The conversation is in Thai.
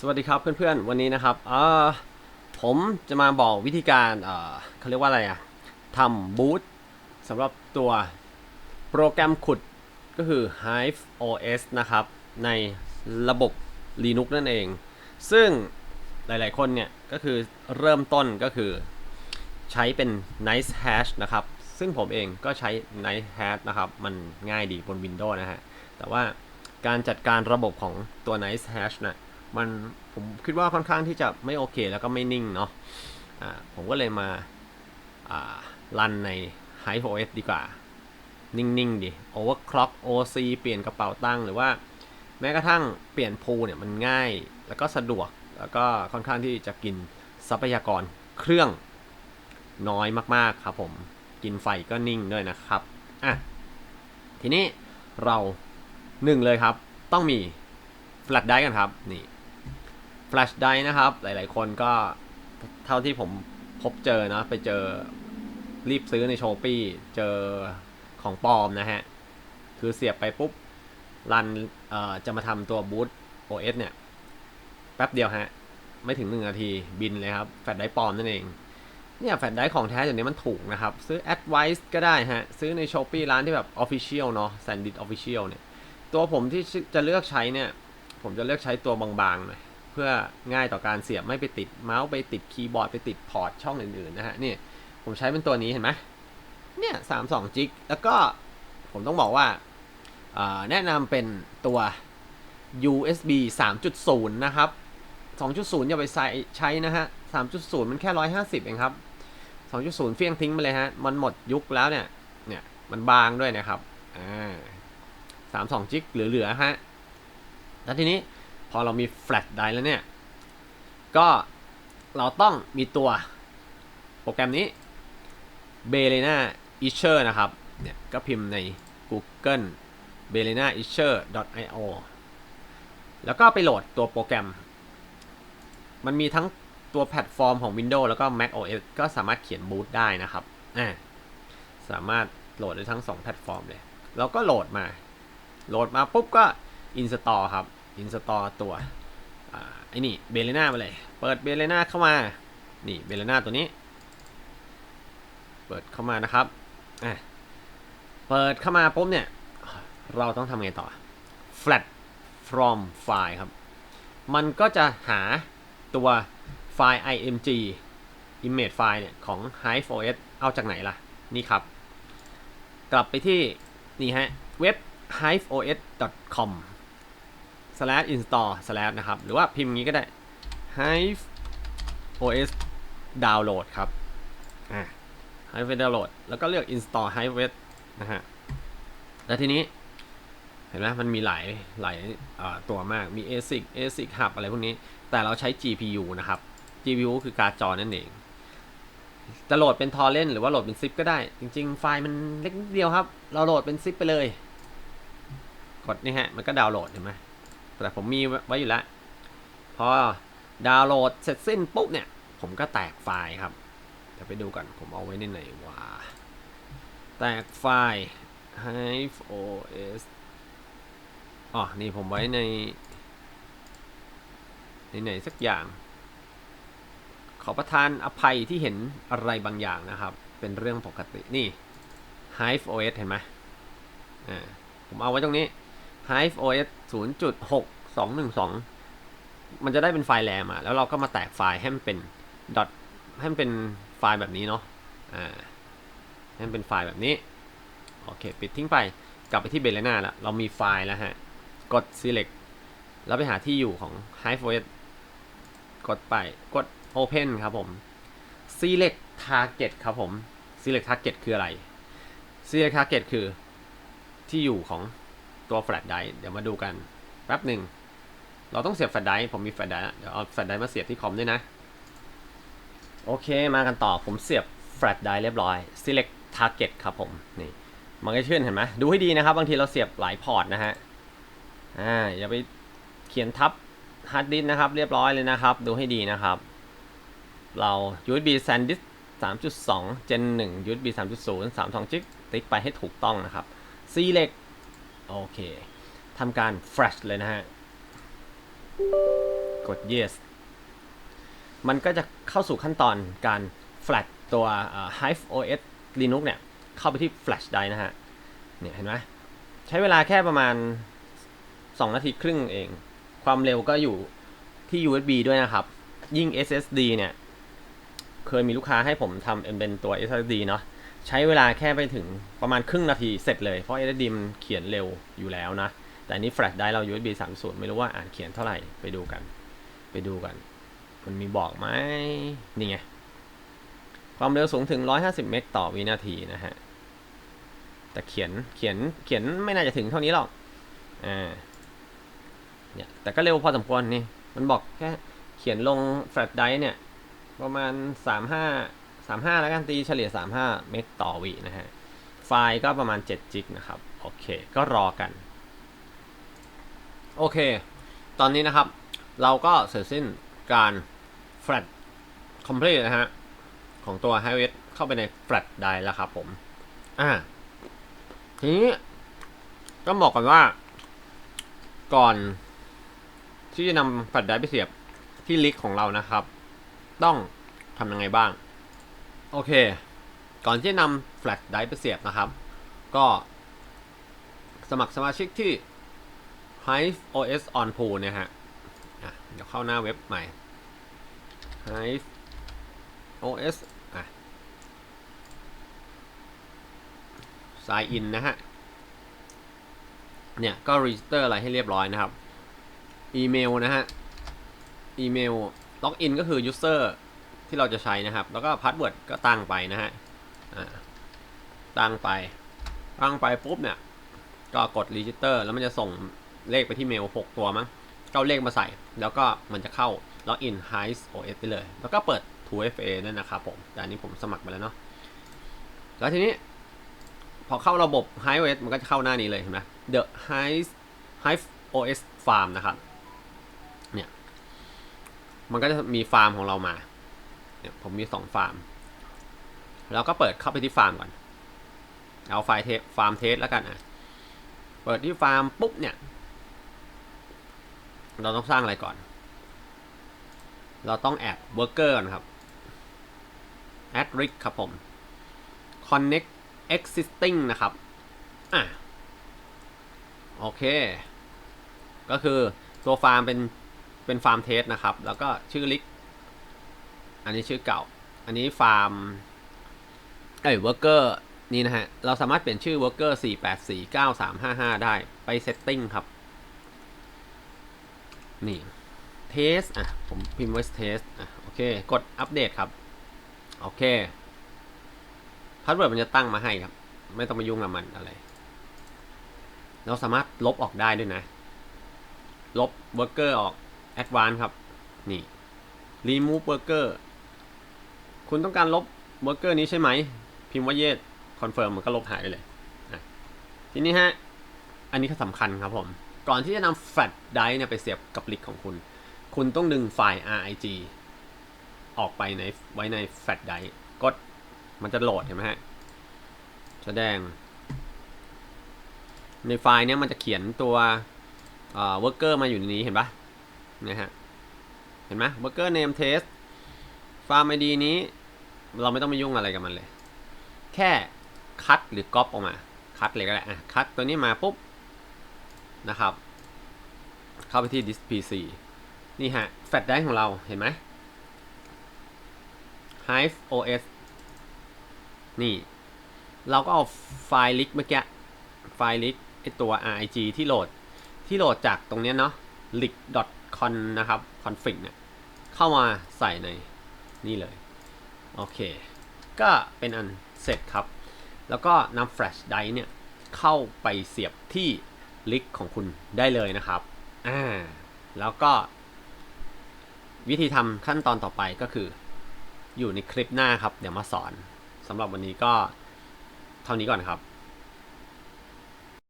สวัสดีครับเพื่อนๆ วันนี้นะครับเออผมจะมาบอกวิธีการเออเขาเรียกว่าอะไรอะทำบูตสำหรับตัวโปรแกรมขุดก็คือ Hive OS นะครับ ในระบบ Linux นั่นเอง ซึ่งหลายๆคนเนี่ย ก็คือเริ่มต้นก็คือใช้เป็น Nice Hash นะครับ ซึ่งผมเองก็ใช้ Nice Hash นะครับ มันง่ายดีบน Windows นะฮะ แต่ว่าการจัดการระบบของตัว Nice Hash น่ะ มันผมคิดว่าค่อนข้างที่จะไม่โอเค แล้วก็ไม่นิ่งเนาะอ่าผมก็เลยมาอ่ารันใน Hive OS ดีกว่า นิ่ง ๆ ดิ overclock OC เปลี่ยนกระเป๋าตั้งหรือว่าแม้กระทั่งเปลี่ยนพูเนี่ยมันง่าย แล้วก็สะดวก แล้วก็ค่อนข้างที่จะกินทรัพยากรเครื่องน้อยมากๆครับผมกินไฟก็นิ่งด้วยนะครับอะทีนี้เราหนึ่งเลยครับ ต้องมี flash drive กันครับ นี่ flash d i e นะครับ หลาย ๆ คนก็เท่าที่ผมพบเจอนะ ไปเจอรีบซื้อในโชปี้เจอของปลอมนะฮะ คือเสียบไปปุ๊บ รันจะมาทำตัวบูต OS เเนี่ย แป๊บเดียวฮะ ไม่ถึงหนึ่งนาทีบินเลยครับ แฟลชไดปลอมนั่นเอง เนี่ยแฟลชไดของแท้อย่างนี้มันถูกนะครับ ซื้อ Advice ก็ได้ฮะ ซื้อใน s h อ p e e ร้านที่แบบ Official เนาะ Sandit Official เนี่ย ตัวผมที่จะเลือกใช้เนี่ย ผมจะเลือกใช้ตัวบางๆหน่อย เพื่อง่ายต่อการเสียบไม่ไปติดเมาส์ไปติดคีย์บอร์ดไปติดพอร์ตช่องอื่นๆนะฮะนี่ผมใช้เป็นตัวนี้เห็นไหมเนี่ยสามสองจิกแล้วก็ผมต้องบอกว่าแนะนำเป็นตัว USB 3.0 นะครับ 2.0 อย่าไปใส่ใช้นะฮะ 3.0 มันแค่ 150 เองครับ 2.0 เฟี้ยงทิ้งไปเลยฮะ มันหมดยุคแล้วเนี่ย เนี่ย มันบางด้วยนะครับ อ่า 32 จิกเหลือๆฮะ แล้วทีนี้ พอเรามีแฟลชไดร์แล้วเนี่ย ก็เราต้องมีตัวโปรแกรมนี้ b e l e n a i s h e r นะครับ เนี่ยก็พิมพ์ใน Google b e l e n a i s h e r io แล้วก็ไปโหลดตัวโปรแกรม มันมีทั้งตัวแพลตฟอร์มของ Windows แล้วก็ Mac OS ก็สามารถเขียนบูตได้นะครับอ่าสามารถโหลดได้ทั้ง 2 แพลตฟอร์มเลย เราก็โหลดมา โหลดมาปุ๊บก็ install ครับ install ตัวอไอ้นี่เบเลน่ามาเลย เปิดเบเลน่าเข้ามา นี่เบเลน่าตัวนี้ เปิดเข้ามานะครับอะเปิดเข้ามาปุ๊บเนี่ย เราต้องทำไงต่อ flat from file ครับ มันก็จะหาตัวไฟล์ img image file เนี่ย ของ Hive OS เอาจากไหนล่ะ นี่ครับ กลับไปที่ นี่ฮะ เว็บ hiveos.com slash install slash นะครับ หรือว่าพิมพ์งี้ก็ได้ hive os download ครับอ่า hive download แล้วก็เลือก install hive นะฮะ แล้วทีนี้ เห็นไหมมันมีหลายหลายตัวมาก มี ASIC ASIC Hub อะไรพวกนี้ แต่เราใช้ GPU นะครับ GPU คือการ์ดจอนั่นเอง จะโหลดเป็นทอร์เรนหรือว่าโหลดเป็นซิปก็ได้ จริง ๆ ไฟล์มันเล็กนิดเดียวครับ เราโหลดเป็นซิปไปเลย กดนี่ฮะ มันก็ดาวน์โหลดเห็นไหม แต่ผมมีไว้อยู่แล้ว พอดาวน์โหลดเสร็จสิ้นปุ๊บเนี่ย ผมก็แตกไฟล์ครับเดี๋ยวไปดูกันผมเอาไว้ในไหนวะแตกไฟล์ Hive OS อ๋อ นี่ผมไว้ใน ในไหนสักอย่าง ขอประทานอภัยที่เห็นอะไรบางอย่างนะครับ เป็นเรื่องปกตินี่ Hive OS เห็นไหมอ่าผมเอาไว้ตรงนี้ Hive OS 0.6212 มันจะได้เป็นไฟล์แรมอะแล้วเราก็มาแตกไฟล์ให้มันเป็น dot ให้มันเป็นไฟล์แบบนี้เนาะอ่าให้มันเป็นไฟล์แบบนี้ โอเค ปิดทิ้งไป กลับไปที่เบล e น่าละเรามีไฟล์แล้วฮะ กด select แล้วไปหาที่อยู่ของ Hive OS กดไป กด open ครับผม select target ครับผม select target คืออะไร select target คือที่อยู่ของ ตัว flash drive เดี๋ยวมาดูกันแป๊บหนึ่ง เราต้องเสียบ flash drive ผมมี flash drive แล้เดี๋ยวเอา flash drive มาเสียบที่คอมด้วยนะ โอเคมากันต่อผมเสียบ flash drive เรียบร้อย select target ครับผมนี่มันก็ขึ้นเห็นไหมดูให้ดีนะครับ บางทีเราเสียบหลายพอร์ตนะฮะอ่าอย่าไปเขียนทับฮาร์ดดิสนะครับ เรียบร้อยเลยนะครับ ดูให้ดีนะครับ เรา USB SanDisk 3.2 Gen 1 USB 3.0 32จิกติ๊กไปให้ถูกต้องนะครับ Select โอเคทำการ Flash เลยนะฮะ กด yes มันก็จะเข้าสู่ขั้นตอนการ flash ตัว Hive OS Linux เนี่ย เข้าไปที่ flash drive นะฮะ เนี่ยเห็นไหมใช้เวลาแค่ประมาณ 2 นาทีครึ่งเอง ความเร็วก็อยู่ที่ USB ด้วยนะครับ ยิ่ง SSD เนี่ย เคยมีลูกค้าให้ผมทำเป็นตัว SSD เนาะ ใช้เวลาแค่ไปถึงประมาณครึ่งนาทีเสร็จเลย เพราะ SSD มันเขียนเร็วอยู่แล้วนะ แต่อันนี้ flash ได้เรา USB 3.0 ไม่รู้ว่าอ่านเขียนเท่าไหร่ไปดูกัน ไปดูกัน มันมีบอกไหมนี่ไง ความเร็วสูงถึง 150 เมกต่อวินาทีนะฮะ แต่เขียนเขียนเขียนไม่น่าจะถึงเท่านี้หรอกอ่าเนี่ยแต่ก็เร็วพอสมควรนี่ มันบอกแค่เขียนลง flash drive เนี่ย ประมาณ 35 35 แล้วกันตีเฉลี่ย 35 เมกต่อวินะฮะ ไฟล์ก็ประมาณ7จิกนะครับ โอเค ก็รอกัน โอเค ตอนนี้นะครับ เราก็เสร็จสิ้นการ flash complete นะฮะ ของตัว h i v e เข้าไปใน flash ได้แล้วครับผม อ่า ทีนี้ก็บอกกันว่า ก่อนที่จะนำ flash drive ไปเสียบที่ลิกของเรานะครับ ต้องทำยังไงบ้าง โอเค ก่อนที่จะนำ flash drive ไปเสียบนะครับ ก็สมัครสมาชิกที่ Hive OS on pool เนี่ยฮะอะเดี๋ยวเข้าหน้าเว็บใหม่ Hive OS อะ sign in นะฮะ เนี่ย ก็ register อะไรให้เรียบร้อยนะครับ อีเมลนะฮะ อีเมล ล็อกอินก็คือ user ที่เราจะใช้นะครับ แล้วก็พาสเวิร์ดก็ตั้งไปนะฮะตั้งไป ตั้งไปปุ๊บเนี่ย ก็กด register แล้วมันจะส่งเลขไปที่เมล 6 ตัวมั้งก็เอาเลขมาใส่ แล้วก็มันจะเข้าล็อกอิน Hive OS ได้เลย แล้วก็เปิด 2FA นั่นนะครับผม แต่อันนี้ผมสมัครไปแล้วเนาะ แล้วทีนี้ พอเข้าระบบ Hive OS มันก็จะเข้าหน้านี้เลยเห็นไหม The Hive Hive OS Farm นะครับ เนี่ย มันก็จะมีฟาร์มของเรามา เนี่ยผมมีสองฟาร์มแล้วก็เปิดเข้าไปที่ฟาร์มก่อน เอาไฟล์เทฟาร์มเทสแล้วกันอะ เปิดที่ฟาร์มปุ๊บเนี่ย เราต้องสร้างอะไรก่อน เราต้องแอดเวิร์กเกอร์นะครับ add rig ครับผม connect existing นะครับ อะ โอเค ก็คือตัวฟาร์มเป็นเป็นฟาร์มเทสนะครับ แล้วก็ชื่อลิก อันนี้ชื่อเก่า อันนี้ฟาร์มเอ้ยเวิร์กเกอร์นี่นะฮะ เราสามารถเปลี่ยนชื่อ worker 4849355 ได้ไป setting ครับ นี่ test อะ ผมพิมพ์ไว้ test อะ โอเค กดอัปเดตครับ โอเค พาสเวิร์ดมันจะตั้งมาให้ครับ ไม่ต้องมายุ่งกับมันอะไร เราสามารถลบออกได้ด้วยนะ ลบ worker ออก advanced ครับ นี่ remove worker คุณต้องการลบ worker นี้ใช่ไหม พิมพ์ว่า yes confirm มันก็ลบหายไปเลย ทีนี้ฮะ อันนี้ก็สำคัญครับผม ก่อนที่จะนำ flash drive เนี่ยไปเสียบกับลิกของคุณ คุณต้องดึงไฟล์ RIG ออกไปในไว้ใน flash drive กดมันจะโหลดเห็นไหมฮะ แสดง ในไฟล์เนี้ยมันจะเขียนตัวเอ่อ worker มาอยู่ในนี้เห็นปะนะฮะ เห็นไหม worker name test ฟาร์ม ID นี้ เราไม่ต้องไปยุ่งอะไรกับมันเลย แค่คัดหรือก๊อปออกมา คัดเลยก็ได้อะคัดตัวนี้มาปุ๊บนะครับ เข้าไปที่ disk PC นี่ฮะแฟลชไดรฟ์ของเราเห็นไหม Hive OS นี่ เราก็เอาไฟล์ลิกเมื่อกี้ไฟล์ลิกไอตัว RIG ที่โหลดที่โหลดจากตรงนี้เนาะ lick.con นะครับ config เนี่ยเข้ามาใส่ในนี่เลย โอเค ก็เป็นอันเสร็จครับ แล้วก็นำ flash drive เนี่ยเข้าไปเสียบที่ลิกของคุณได้เลยนะครับ อ่า แล้วก็ วิธีทำขั้นตอนต่อไปก็คือ อยู่ในคลิปหน้าครับ เดี๋ยวมาสอนสำหรับวันนี้ก็เท่านี้ก่อนครับ